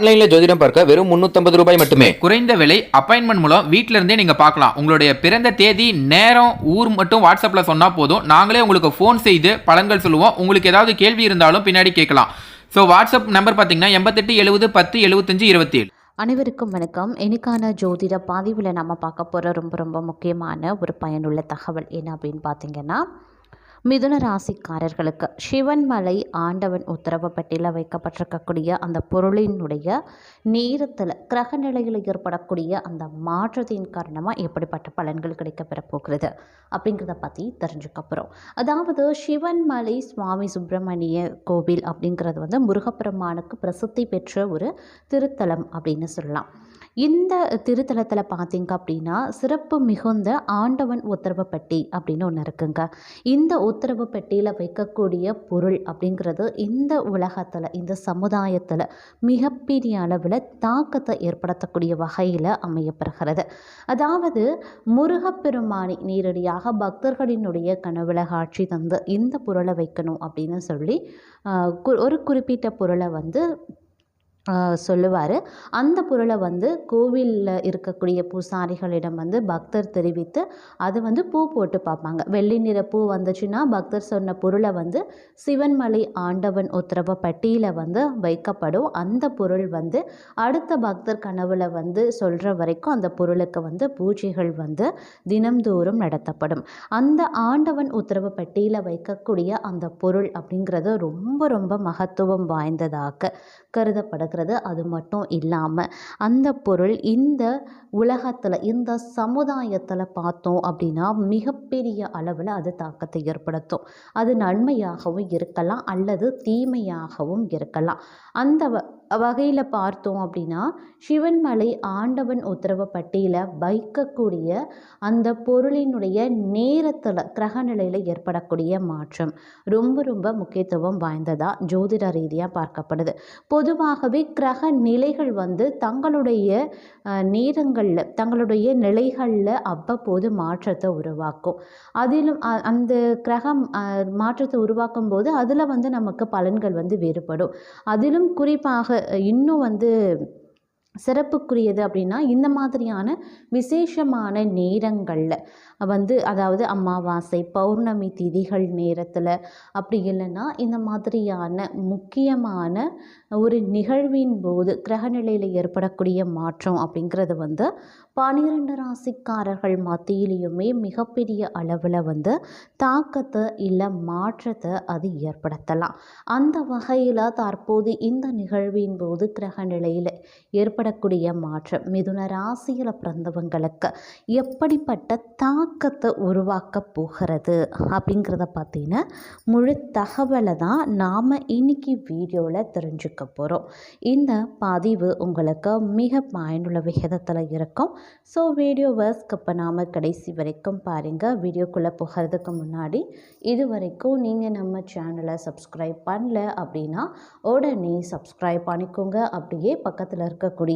ஆன்லைனில் ஜோதிடம் பார்க்க வெறும் முந்நூற்றம்பது ரூபாய் மட்டுமே. குறைந்த விலை அப்பாயின்மெண்ட் மூலம் வீட்ல இருந்தே நீங்க பார்க்கலாம். உங்களுடைய பிறந்த தேதி நேரம் ஊர் மட்டும் வாட்ஸ்அப்ல சொன்னா போதும். நாங்களே உங்களுக்கு ஃபோன் செய்து பலன்கள் சொல்லுவோம். உங்களுக்கு ஏதாவது கேள்வி இருந்தாலும் பின்னாடி கேட்கலாம். ஸோ வாட்ஸ்அப் நம்பர் பார்த்தீங்கன்னா எண்பத்தெட்டு எழுபது பத்து எழுபத்தஞ்சு இருபத்தி ஏழு அனைவருக்கும் வணக்கம். இன்னைக்கான ஜோதிட பதிவில் நம்ம பார்க்க போகிற ரொம்ப ரொம்ப முக்கியமான ஒரு பயனுள்ள தகவல் என்ன அப்படின்னு பார்த்தீங்கன்னா மிதுன ராசிக்காரர்களுக்கு சிவன்மலை ஆண்டவன் உத்தரவு பெட்டியில் வைக்கப்பட்டிருக்கக்கூடிய அந்த பொருளினுடைய நேரத்தில் கிரக நிலையில் ஏற்படக்கூடிய அந்த மாற்றத்தின் காரணமாக எப்படிப்பட்ட பலன்கள் கிடைக்கப்பெற போகிறது அப்படிங்கிறத பற்றி தெரிஞ்சுக்கப்புறோம் அதாவது சிவன்மலை சுவாமி சுப்பிரமணிய கோவில் அப்படிங்கிறது வந்து முருகப்பெருமானுக்கு பிரசித்தி பெற்ற ஒரு திருத்தலம் அப்படின்னு சொல்லலாம். இந்த திருத்தலத்தில் பார்த்தீங்க அப்படின்னா சிறப்பு மிகுந்த ஆண்டவன் உத்தரவு பட்டி அப்படின்னு ஒன்று இருக்குங்க. இந்த உத்தரவு பெட்டியில் வைக்கக்கூடிய பொருள் அப்படிங்கிறது இந்த உலகத்தில் இந்த சமுதாயத்தில் மிகப்பெரிய அளவில் தாக்கத்தை ஏற்படுத்தக்கூடிய வகையில் அமையப்படுகிறது அதாவது முருகப்பெருமானி நேரடியாக பக்தர்களினுடைய கனவுல காட்சி தந்து இந்த பொருளை வைக்கணும் அப்படின்னு சொல்லி கு- ஒரு குறிப்பிட்ட பொருளை வந்து சொல்லுவார். அந்த பொருளை வந்து கோவிலில் இருக்கக்கூடிய பூசாரிகளிடம் வந்து பக்தர் தெரிவித்து அது வந்து பூ போட்டு பார்ப்பாங்க. வெள்ளி நிற பூ வந்துச்சுன்னா பக்தர் சொன்ன பொருளை வந்து சிவன்மலை ஆண்டவன் உத்தரவ பட்டியில் வந்து வைக்கப்படும். அந்த பொருள் வந்து அடுத்த பக்தர் கனவுல வந்து சொல்கிற வரைக்கும் அந்த பொருளுக்கு வந்து பூஜைகள் வந்து தினம்தோறும் நடத்தப்படும். அந்த ஆண்டவன் உத்தரவு பட்டியில் வைக்கக்கூடிய அந்த பொருள் அப்படிங்கிறது ரொம்ப ரொம்ப மகத்துவம் வாய்ந்ததாக கருதப்படுகிறது. அது மட்டும் இல்லாமல் அந்த பொருள் இந்த உலகத்தில் இந்த சமுதாயத்தில் பார்த்தோம் அப்படின்னா மிகப்பெரிய அளவில் அது தாக்கத்தை ஏற்படுத்தும். அது நன்மையாகவும் இருக்கலாம் அல்லது தீமையாகவும் இருக்கலாம். அந்த வகையில் பார்த்தோம் அப்படின்னா சிவன்மலை ஆண்டவன் உத்தரவு பட்டியில் வைக்கக்கூடிய அந்த பொருளினுடைய நேரத்தில் கிரக நிலையில் ஏற்படக்கூடிய மாற்றம் ரொம்ப ரொம்ப முக்கியத்துவம் வாய்ந்ததாக ஜோதிட ரீதியாக பார்க்கப்படுது. பொதுவாகவே கிரக நிலைகள் வந்து தங்களுடைய நேரங்களில் தங்களுடைய நிலைகளில் அவ்வப்போது மாற்றத்தை உருவாக்கும். அதிலும் அ- அந்த கிரகம் மாற்றத்தை உருவாக்கும் போது அதில் வந்து நமக்கு பலன்கள் வந்து வேறுபடும். அதிலும் குறிப்பாக இன்னும் வந்து சிறப்புக்குரியது அப்படின்னா இந்த மாதிரியான விசேஷமான நேரங்களில் வந்து அதாவது அமாவாசை பௌர்ணமி திதிகள் நேரத்தில் அப்படி இல்லைன்னா இந்த மாதிரியான முக்கியமான ஒரு நிகழ்வின் போது கிரகநிலையில் ஏற்படக்கூடிய மாற்றம் அப்படிங்கிறது வந்து பனிரெண்டு ராசிக்காரர்கள் மத்தியிலையுமே மிகப்பெரிய அளவில் வந்து தாக்கத்தை இல்லை மாற்றத்தை அது ஏற்படுத்தலாம். அந்த வகையில் தற்போது இந்த நிகழ்வின் போது கிரக நிலையில் ஏற்படக்கூடிய மாற்றம் மிதுன ராசியில் பிறந்தவங்களுக்கு எப்படிப்பட்ட தாக்கத்தை உருவாக்க போகிறது அப்படிங்கிறத பார்த்தீங்கன்னா முழு தகவலை தான் நாம் இன்னைக்கு வீடியோவில் தெரிஞ்சுக்க போகிறோம் இந்த பதிவு உங்களுக்கு மிக பயனுள்ள விகிதத்தில் இருக்கும். ஸோ வீடியோவை அப்போ நாம் கடைசி வரைக்கும் பாருங்கள் வீடியோக்குள்ளே போகிறதுக்கு முன்னாடி இது வரைக்கும் நீங்கள் நம்ம சேனலை சப்ஸ்கிரைப் பண்ணல அப்படின்னா உடனே சப்ஸ்கிரைப் பண்ணிக்கோங்க. அப்படியே பக்கத்தில் இருக்கக்கூடிய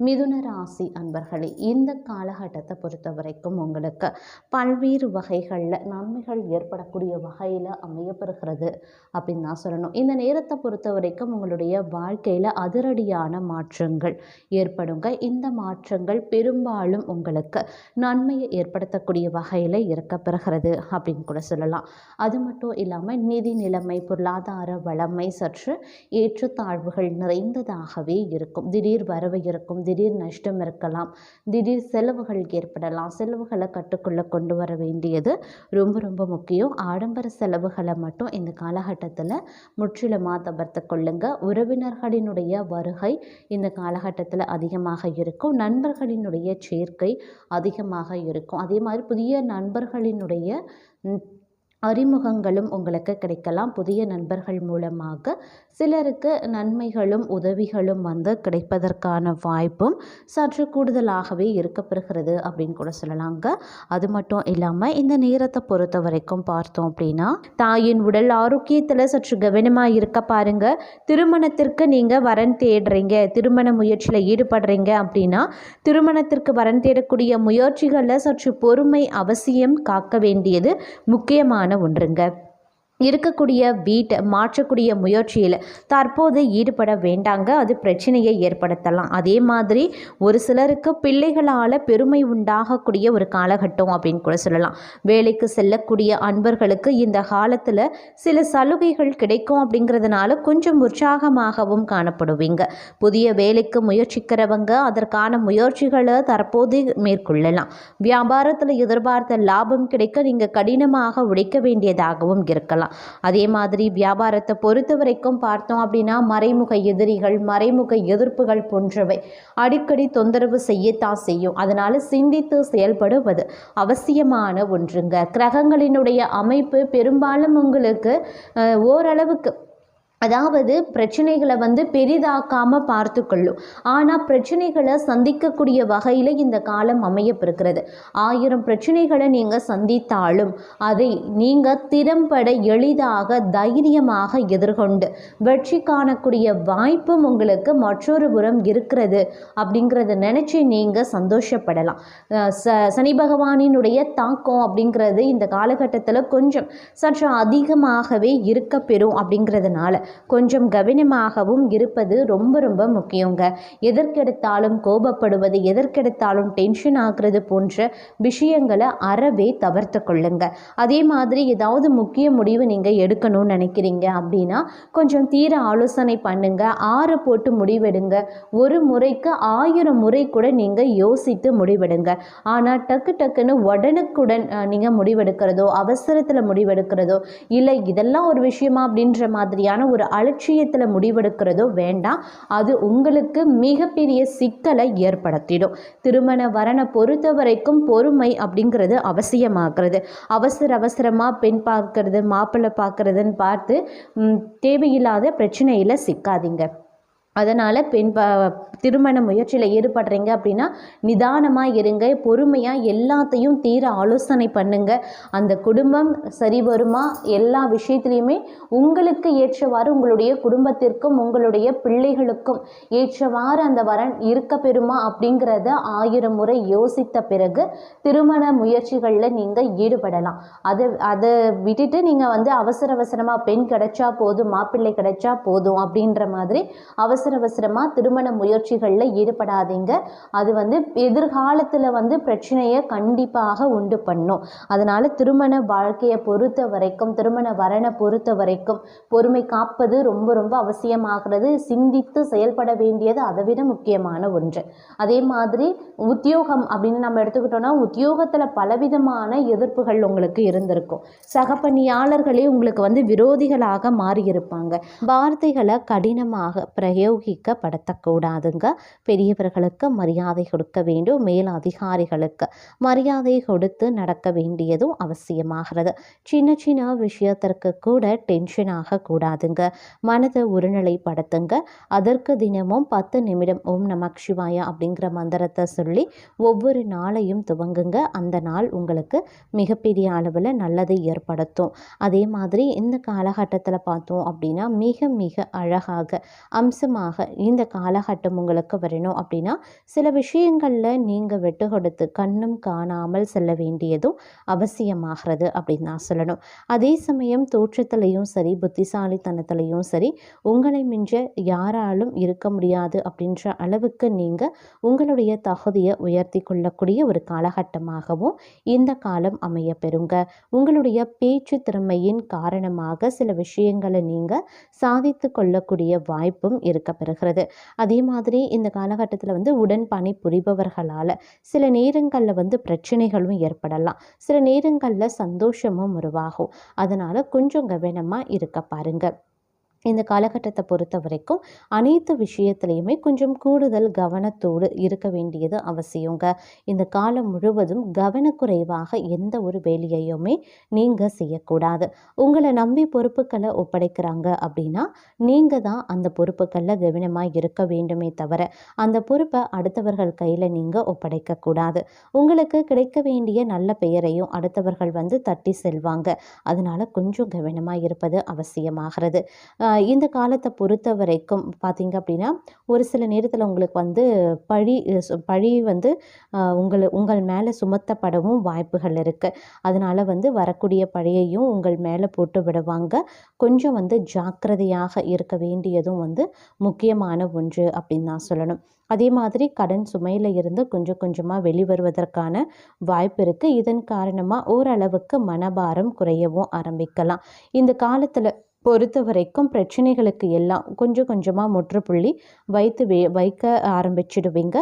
மிதுன ராசி அன்பர்களே இந்த காலகட்டத்தை பொறுத்த வரைக்கும் உங்களுக்கு பல்வேறு வகைகளில் நன்மைகள் ஏற்படக்கூடிய வகையில் அமையப்பெறுகிறது அப்படின்னு தான் சொல்லணும். இந்த நேரத்தை பொறுத்த வரைக்கும் உங்களுடைய வாழ்க்கையில் அதிரடியான மாற்றங்கள் ஏற்படுங்க. இந்த மாற்றங்கள் பெரும்பாலும் உங்களுக்கு நன்மையை ஏற்படுத்தக்கூடிய வகையில் இருக்கப்பெறுகிறது அப்படின்னு கூட சொல்லலாம். அது மட்டும் இல்லாமல் நிதி நிலைமை பொருளாதார வளமை சற்று ஏற்றத்தாழ்வுகள் நிறைந்ததாகவே இருக்கும். திடீர் வரவு இருக்கும். திடீர் நஷ்டம் இருக்கலாம். திடீர் செலவுகள் ஏற்படலாம். செலவுகளை கட்டுக்குள்ளே கொண்டு வர வேண்டியது ரொம்ப ரொம்ப முக்கியம். ஆடம்பர செலவுகளை மட்டும் இந்த காலகட்டத்தில் முற்றிலுமாக தவிர்த்து கொள்ளுங்க. உறவினர்களினுடைய வருகை இந்த காலகட்டத்தில் அதிகமாக இருக்கும். நண்பர்களினுடைய சேர்க்கை அதிகமாக இருக்கும். அதே மாதிரி புதிய நண்பர்களினுடைய அறிமுகங்களும் உங்களுக்கு கிடைக்கலாம். புதிய நண்பர்கள் மூலமாக சிலருக்கு நன்மைகளும் உதவிகளும் வந்து கிடைப்பதற்கான வாய்ப்பும் சற்று கூடுதலாகவே இருக்கப்பெறுகிறது அப்படின்னு கூட சொல்லலாங்க. அது மட்டும் இல்லாமல் இந்த நேரத்தை பொறுத்த வரைக்கும் பார்த்தோம் அப்படின்னா தாயின் உடல் ஆரோக்கியத்தில் சற்று கவனமாக இருக்க பாருங்க. திருமணத்திற்கு நீங்கள் வரன் தேடுறீங்க. திருமண முயற்சியில் ஈடுபடுறீங்க அப்படின்னா திருமணத்திற்கு வரன் தேடக்கூடிய முயற்சிகளில் சற்று பொறுமை அவசியம் காக்க வேண்டியது முக்கியமான ஒன்றுங்க இருக்கக்கூடிய வீட்டை மாற்றக்கூடிய முயற்சியில் தற்போது ஈடுபட வேண்டாங்க. அது பிரச்சனையை ஏற்படுத்தலாம். அதே மாதிரி ஒரு சிலருக்கு பிள்ளைகளால் பெருமை உண்டாகக்கூடிய ஒரு காலகட்டம் அப்படின்னு கூட சொல்லலாம். வேலைக்கு செல்லக்கூடிய அன்பர்களுக்கு இந்த காலத்தில் சில சலுகைகள் கிடைக்கும் அப்படிங்கிறதுனால கொஞ்சம் உற்சாகமாகவும் காணப்படுவீங்க. புதிய வேலைக்கு முயற்சிக்கிறவங்க அதற்கான முயற்சிகளை தற்போது மேற்கொள்ளலாம். வியாபாரத்தில் எதிர்பார்த்த லாபம் கிடைக்க நீங்கள் கடினமாக உழைக்க வேண்டியதாகவும் இருக்கலாம். அதே மாதிரி வியாபாரத்தை பொறுத்த வரைக்கும் பார்த்தோம் அப்படின்னா மறைமுக எதிரிகள் மறைமுக எதிர்ப்புகள் போன்றவை அடிக்கடி தொந்தரவு செய்யத்தான் செய்யும். அதனால் சிந்தித்து செயல்படுவது அவசியமான ஒன்றுங்க. கிரகங்களினுடைய அமைப்பு பெரும்பாலும் உங்களுக்கு அஹ், ஓரளவுக்கு அதாவது பிரச்சனைகளை வந்து பெரிதாக்காமல் பார்த்து கொள்ளும் ஆனால் பிரச்சனைகளை சந்திக்கக்கூடிய வகையில் இந்த காலம் அமையப்பிருக்கிறது ஆயிரம் பிரச்சனைகளை நீங்கள் சந்தித்தாலும் அதை நீங்கள் திறம்பட எளிதாக தைரியமாக எதிர்கொண்டு வெற்றி காணக்கூடிய வாய்ப்பும் உங்களுக்கு மற்றொரு புறம் இருக்கிறது அப்படிங்கிறத நினச்சி நீங்கள் சந்தோஷப்படலாம். ச சனி பகவானினுடைய தாக்கம் அப்படிங்கிறது இந்த காலகட்டத்தில் கொஞ்சம் சற்று அதிகமாகவே இருக்க பெறும் அப்படிங்கிறதுனால. கொஞ்சம் கவனமாகவும் இருப்பது ரொம்ப ரொம்ப முக்கியங்க. எதற்கெடுத்தாலும் கோபப்படுவது எதற்கெடுத்தாலும் டென்ஷன் ஆகிறது போன்ற விஷயங்களை அறவே தவிர்த்து கொள்ளுங்க. அதே மாதிரி ஏதாவது முக்கிய முடிவு நீங்கள் எடுக்கணும்னு நினைக்கிறீங்க அப்படின்னா கொஞ்சம் தீர ஆலோசனை பண்ணுங்க. ஆற போட்டு முடிவெடுங்க. ஒரு முறைக்கு ஆயிரம் முறை கூட நீங்கள் யோசித்து முடிவெடுங்க. ஆனால் டக்கு டக்குன்னு உடனுக்குடன் நீங்கள் முடிவெடுக்கிறதோ அவசரத்தில் முடிவெடுக்கிறதோ இல்லை இதெல்லாம் ஒரு விஷயமா அப்படின்ற மாதிரியான ஒரு அலட்சியத்தில் முடிவெடுக்கிறதோ வேண்டாம். அது உங்களுக்கு மிகப்பெரிய சிக்கலை ஏற்படுத்திடும். திருமண வரனை பொறுத்த வரைக்கும் பொறுமை அப்படிங்கிறது அவசியமாகிறது அவசர அவசரமாக பெண் பார்க்கறது மாப்பிள்ளை பார்க்கறதுன்னு பார்த்து தேவையில்லாத பிரச்சனையில் சிக்காதீங்க. அதனால் பெண் ப திருமண முயற்சியில் ஈடுபடுறீங்க அப்படின்னா நிதானமாக இருங்க பொறுமையாக எல்லாத்தையும் தீர ஆலோசனை பண்ணுங்க. அந்த குடும்பம் சரி வருமா? எல்லா விஷயத்துலையுமே உங்களுக்கு ஏற்றவாறு உங்களுடைய குடும்பத்திற்கும் உங்களுடைய பிள்ளைகளுக்கும் ஏற்றவாறு அந்த வரன் இருக்க பெறுமா அப்படிங்கிறத ஆயிரம் முறை யோசித்த பிறகு திருமண முயற்சிகளில் நீங்கள் ஈடுபடலாம். அதை அதை விட்டுட்டு நீங்கள் வந்து அவசர அவசரமாக பெண் கிடைச்சா போதும் மாப்பிள்ளை கிடைச்சா போதும் அப்படின்ற மாதிரி அவசர அவசர அவசரமாக திருமண முயற்சிகளில் ஈடுபடாதீங்க. அது வந்து எதிர்காலத்தில் வந்து பிரச்சனையை கண்டிப்பாக உண்டு பண்ணும். அதனால் திருமண வாழ்க்கையை பொறுத்த வரைக்கும் திருமண வரனை பொறுத்த வரைக்கும் பொறுமை காப்பது ரொம்ப ரொம்ப அவசியமாகிறது. சிந்தித்து செயல்பட வேண்டியது அதை விட முக்கியமான ஒன்று. அதே மாதிரி உத்தியோகம் அப்படின்னு நம்ம எடுத்துக்கிட்டோம்னா உத்தியோகத்தில் பலவிதமான எதிர்ப்புகள் உங்களுக்கு இருந்திருக்கும். சக பணியாளர்களே உங்களுக்கு வந்து விரோதிகளாக மாறியிருப்பாங்க. வார்த்தைகளை கடினமாக பிரயோகிக்கப்படுத்தக்கூடாதுங்க. பெரியவர்களுக்கு மரியாதை கொடுக்க வேண்டும் மேல் அதிகாரிகளுக்கு மரியாதை கொடுத்து நடக்க வேண்டியதும் அவசியமாகிறது. சின்ன சின்ன விஷயத்திற்கு கூட டென்ஷன் ஆகக்கூடாதுங்க. மனதை ஒருநிலைப்படுத்துங்க. அதற்கு தினமும் பத்து நிமிடம் ஓம் நமக் சிவாயா அப்படிங்கிற மந்திரத்தை சொல்லி ஒவ்வொரு நாளையும் துவங்குங்க. அந்த நாள் உங்களுக்கு மிகப்பெரிய அளவில் நல்லதை ஏற்படுத்தும். அதே மாதிரி இந்த காலகட்டத்தில் பார்த்தோம் அப்படின்னா மிக மிக அழகாக அம்சமாக இந்த காலகட்டம் உங்களுக்கு வரணும். அப்படின்னா சில விஷயங்களில் நீங்கள் விட்டு கொடுத்து கண்ணும் காணாமல் செல்ல வேண்டியதும் அவசியமாகிறது அப்படின்னு நான் சொல்லணும். அதே சமயம் தோற்றத்திலையும் சரி புத்திசாலித்தனத்திலையும் சரி உங்களை மிஞ்ச யாராலும் இருக்க முடியாது அப்படின்ற அளவுக்கு நீங்கள் உங்களுடைய தகுதியை உயர்த்தி கொள்ளக்கூடிய ஒரு காலகட்டமாகவும் இந்த காலம் அமைய பெறுங்க. உங்களுடைய பேச்சு திறமையின் காரணமாக சில விஷயங்களை நீங்கள் சாதித்து கொள்ளக்கூடிய வாய்ப்பும் இருக்க பெறுகிறது அதே மாதிரி இந்த காலகட்டத்தில் வந்து உடன் பணி புரிபவர்களால் சில நேரங்களில் வந்து பிரச்சனைகளும் ஏற்படலாம். சில நேரங்களில் சந்தோஷமும் உருவாகும். அதனால் கொஞ்சம் கவனமாக இருக்க பாருங்க. இந்த காலகட்டத்தை பொறுத்த வரைக்கும் அனைத்து விஷயத்துலையுமே கொஞ்சம் கூடுதல் கவனத்தோடு இருக்க வேண்டியது அவசியங்க. இந்த காலம் முழுவதும் கவனக்குறைவாக எந்த ஒரு வேலையையுமே நீங்கள் செய்யக்கூடாது. உங்களை நம்பி பொறுப்புகளை ஒப்படைக்கிறாங்க அப்படின்னா நீங்கள் தான் அந்த பொறுப்புகளில் கவனமாக இருக்க வேண்டுமே தவிர அந்த பொறுப்பை அடுத்தவர்கள் கையில் நீங்கள் ஒப்படைக்கக்கூடாது. உங்களுக்கு கிடைக்க வேண்டிய நல்ல பெயரையும் அடுத்தவர்கள் வந்து தட்டி செல்வாங்க. அதனால் கொஞ்சம் கவனமாக இருப்பது அவசியமாகிறது. இந்த காலத்தை பொறுத்த வரைக்கும் பார்த்தீங்க அப்படின்னா ஒரு சில நேரத்தில் உங்களுக்கு வந்து பழி சு- பழி வந்து உங்களை உங்கள் உங்கள் மேலே சுமத்தப்படவும் வாய்ப்புகள் இருக்குது அதனால் வந்து வரக்கூடிய பழியையும் உங்கள் மேலே போட்டு விடுவாங்க. கொஞ்சம் வந்து ஜாக்கிரதையாக இருக்க வேண்டியதும் வந்து முக்கியமான ஒன்று அப்படின்னு தான் சொல்லணும். அதே மாதிரி கடன் சுமையில் இருந்து கொஞ்சம் கொஞ்சமாக வெளிவருவதற்கான வாய்ப்பு இருக்குது இதன் காரணமாக ஓரளவுக்கு மனபாரம் குறையவும் ஆரம்பிக்கலாம். இந்த காலத்தில் பொறுத்த வரைக்கும் பிரச்சனைகளுக்கு எல்லாம் கொஞ்சம் கொஞ்சமாக முற்றுப்புள்ளி வைத்து வைக்க ஆரம்பிச்சிடுவீங்க.